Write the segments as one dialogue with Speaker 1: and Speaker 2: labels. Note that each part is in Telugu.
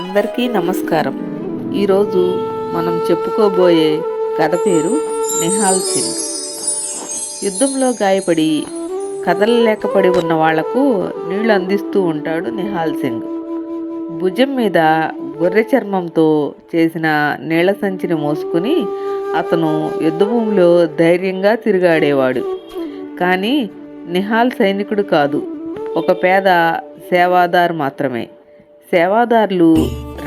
Speaker 1: అందరికీ నమస్కారం. ఈరోజు మనం చెప్పుకోబోయే కథ పేరు నిహాల్ సింగ్. యుద్ధంలో గాయపడి కదలలేకపడి ఉన్న వాళ్ళకు నీళ్ళు అందిస్తూ ఉంటాడు నిహాల్ సింగ్. భుజం మీద గొర్రె చర్మంతో చేసిన నీళ్ళ సంచిని మోసుకుని అతను యుద్ధభూమిలో ధైర్యంగా తిరిగాడేవాడు. కానీ నిహాల్ సైనికుడు కాదు ఒక పేద సేవాదారు మాత్రమే. సేవాదారులు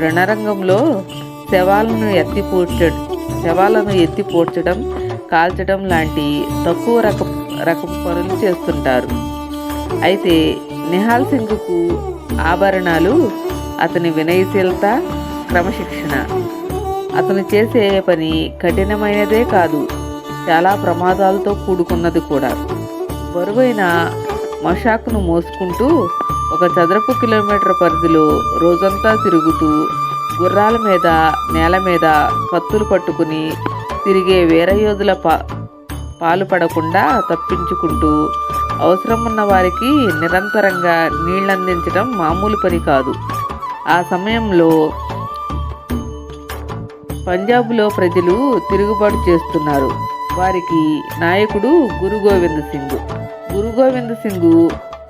Speaker 1: రణరంగంలో శవాలను ఎత్తిపోడ్చడం శవాలను ఎత్తిపోడ్చడం కాల్చడం లాంటి తక్కువ రకం రకం పనులు చేస్తుంటారు. అయితే నిహాల్ సింగ్కు ఆభరణాలు అతని వినయశీలత క్రమశిక్షణ. అతను చేసే పని కఠినమైనదే కాదు చాలా ప్రమాదాలతో కూడుకున్నది కూడా. బరువైన మషాకును మోసుకుంటూ ఒక చదరపు కిలోమీటర్ పరిధిలో రోజంతా తిరుగుతూ గుర్రాల మీద నేల మీద కత్తులు పట్టుకుని తిరిగే వీరయోధుల పా పాలు పడకుండా తప్పించుకుంటూ అవసరం ఉన్న వారికి నిరంతరంగా నీళ్ళందించడం మామూలు పని కాదు. ఆ సమయంలో పంజాబ్లో ప్రజలు తిరుగుబాటు చేస్తున్నారు. వారికి నాయకుడు గురు గోవింద్ సింగ్ గురు గోవింద్ సింగ్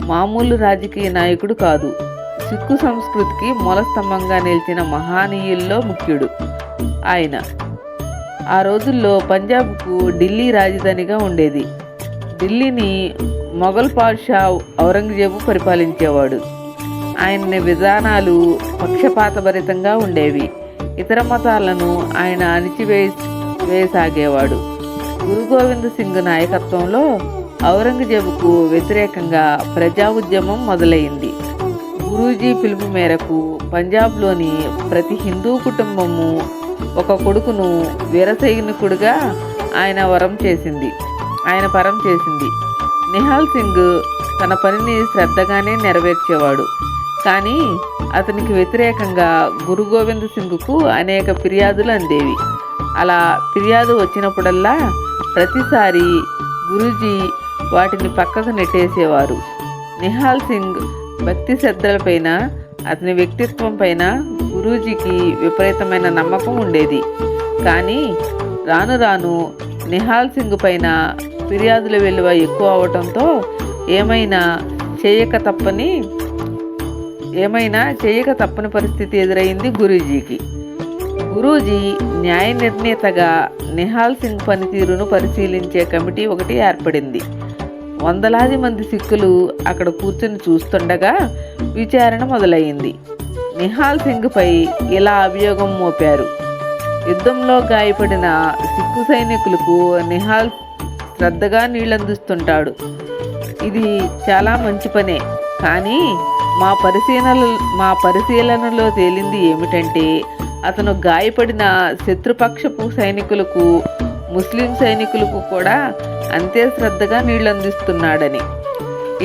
Speaker 1: మామూలు రాజకీయ నాయకుడు కాదు. సిక్కు సంస్కృతికి మూలస్తంభంగా నిలిచిన మహానీయుల్లో ముఖ్యుడు. ఆయన ఆ రోజుల్లో పంజాబ్కు ఢిల్లీ రాజధానిగా ఉండేది. ఢిల్లీని మొఘల్ పాషా ఔరంగజేబు పరిపాలించేవాడు. ఆయన విధానాలు పక్షపాతభరితంగా ఉండేవి. ఇతర మతాలను ఆయన అణిచివే వేయసాగేవాడు. గురు గోవింద్ సింగ్ నాయకత్వంలో ఔరంగజేబుకు వ్యతిరేకంగా ప్రజా ఉద్యమం మొదలైంది. గురూజీ పిలుపు మేరకు పంజాబ్లోని ప్రతి హిందూ కుటుంబము ఒక కొడుకును వీరసైనికుడిగా ఆయన వరం చేసింది. ఆయన పరం చేసింది. నిహాల్ సింగ్ తన పనిని శ్రద్ధగానే నెరవేర్చేవాడు. కానీ అతనికి వ్యతిరేకంగా గురు గోవింద్ సింగ్కు అనేక ఫిర్యాదులు అందేవి. అలా ఫిర్యాదు వచ్చినప్పుడల్లా ప్రతిసారి గురూజీ వాటిని పక్కకు నెట్టేసేవారు. నిహాల్ సింగ్ భక్తి శ్రద్ధలపైన అతని వ్యక్తిత్వం పైన గురూజీకి విపరీతమైన నమ్మకం ఉండేది. కానీ రాను రాను నిహాల్ సింగ్ పైన ఫిర్యాదుల విలువ ఎక్కువ అవటంతో ఏమైనా చేయక తప్పని ఏమైనా చేయక తప్పని పరిస్థితి ఎదురైంది గురూజీకి. గురూజీ న్యాయ నిర్ణేతగా నిహాల్ సింగ్ పనితీరును పరిశీలించే కమిటీ ఒకటి ఏర్పడింది. వందలాది మంది సిక్కులు అక్కడ కూర్చుని చూస్తుండగా విచారణ మొదలైంది నిహాల్ సింగ్పై ఇలా అభియోగం మోపారు. యుద్ధంలో గాయపడిన సిక్కు సైనికులకు నిహాల్ శ్రద్ధగా నీళ్ళందిస్తుంటాడు. ఇది చాలా మంచి పనే కానీ మా పరిశీలన మా పరిశీలనలో తేలింది ఏమిటంటే అతను గాయపడిన శత్రుపక్షపు సైనికులకు ముస్లిం సైనికులకు కూడా అంతే శ్రద్ధగా నీళ్ళు అందిస్తున్నాడని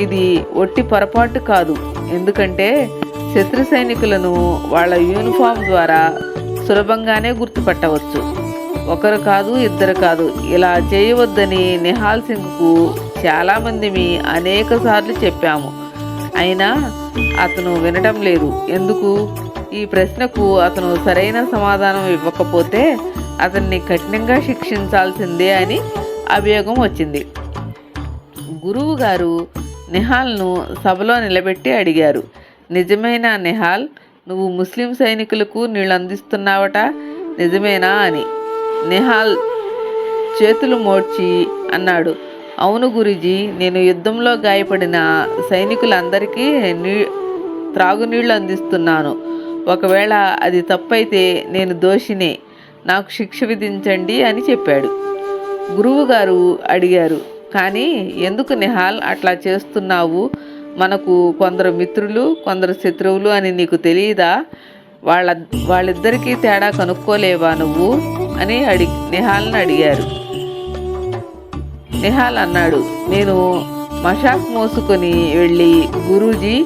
Speaker 1: ఇది ఒట్టి పొరపాటు కాదు. ఎందుకంటే శత్రు సైనికులను వాళ్ళ యూనిఫామ్ ద్వారా సులభంగానే గుర్తుపట్టవచ్చు. ఒకరు కాదు ఇద్దరు కాదు. ఇలా చేయవద్దని నిహాల్ సింగ్కు చాలామంది మీ అనేక సార్లు చెప్పాము. అయినా అతను వినటం లేదు. ఎందుకు? ఈ ప్రశ్నకు అతను సరైన సమాధానం ఇవ్వకపోతే అతన్ని కఠినంగా శిక్షించాల్సిందే అని అభియోగం వచ్చింది. గురువు గారు నిహాల్ను సభలో నిలబెట్టి అడిగారు. నిజమేనా నిహాల్? నువ్వు ముస్లిం సైనికులకు నీళ్ళు అందిస్తున్నావట? నిజమేనా? అని. నిహాల్ చేతులు మోడ్చి అన్నాడు. అవును గురుజీ నేను యుద్ధంలో గాయపడిన సైనికులందరికీ నీ త్రాగునీళ్ళు అందిస్తున్నాను. ఒకవేళ అది తప్పైతే నేను దోషినే. నాకు శిక్ష విధించండి అని చెప్పాడు. గురువు గారు అడిగారు కానీ ఎందుకు నిహాల్ అట్లా చేస్తున్నావు? మనకు కొందరు మిత్రులు కొందరు శత్రువులు అని నీకు తెలియదా వాళ్ళ వాళ్ళిద్దరికీ తేడా కనుక్కోలేవా నువ్వు? అని అడి నిహాల్ని అడిగారు. నిహాల్ అన్నాడు నేను మషాక్ మోసుకొని వెళ్ళి గురూజీ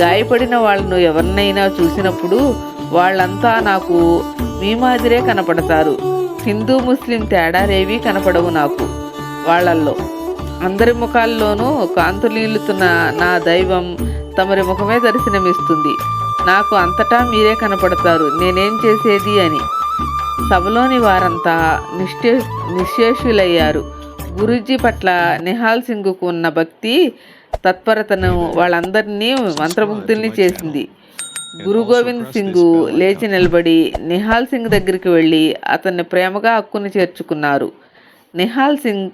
Speaker 1: గాయపడిన వాళ్ళను ఎవరినైనా చూసినప్పుడు వాళ్ళంతా నాకు మీ మాదిరే కనపడతారు. హిందూ ముస్లిం తేడారేవి కనపడవు నాకు వాళ్ళల్లో. అందరి ముఖాల్లోనూ కాంతులీలుతున్న నా దైవం తమరి ముఖమే దర్శనమిస్తుంది. నాకు అంతటా మీరే కనపడతారు. నేనేం చేసేది అని. సభలోని వారంతా నిశ్చే నిశ్శేషులయ్యారు. గురూజీ పట్ల నిహాల్ సింగ్కు ఉన్న భక్తి తత్పరతను వాళ్ళందరినీ మంత్రముగ్ధుల్ని చేసింది. గురు గోవింద్ సింగ్ లేచి నిలబడి నిహాల్ సింగ్ దగ్గరికి వెళ్ళి అతన్ని ప్రేమగా హక్కుని చేర్చుకున్నారు. నిహాల్ సింగ్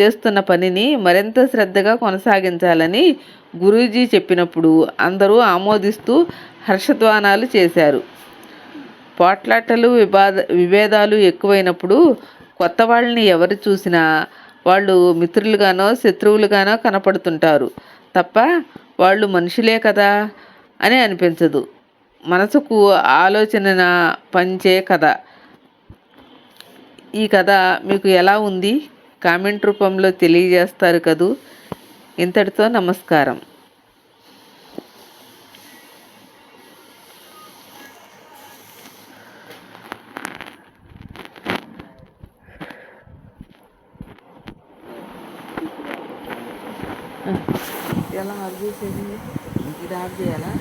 Speaker 1: చేస్తున్న పనిని మరింత శ్రద్ధగా కొనసాగించాలని గురూజీ చెప్పినప్పుడు అందరూ ఆమోదిస్తూ హర్షధ్వానాలు చేశారు. పోట్లాటలు వివాద విభేదాలు ఎక్కువైనప్పుడు కొత్త వాళ్ళని ఎవరు చూసినా వాళ్ళు మిత్రులుగానో శత్రువులుగానో కనపడుతుంటారు. తప్ప వాళ్ళు మనుషులే కదా అని అనిపించదు. మనసుకు ఆలోచన పంచే కథ. ఈ కథ మీకు ఎలా ఉంది? కామెంట్ రూపంలో తెలియజేస్తారు కదూ. ఇంతటితో నమస్కారం. ఎలా ఆఫ్ చేసేది ఇది ఆఫ్ చేయాలా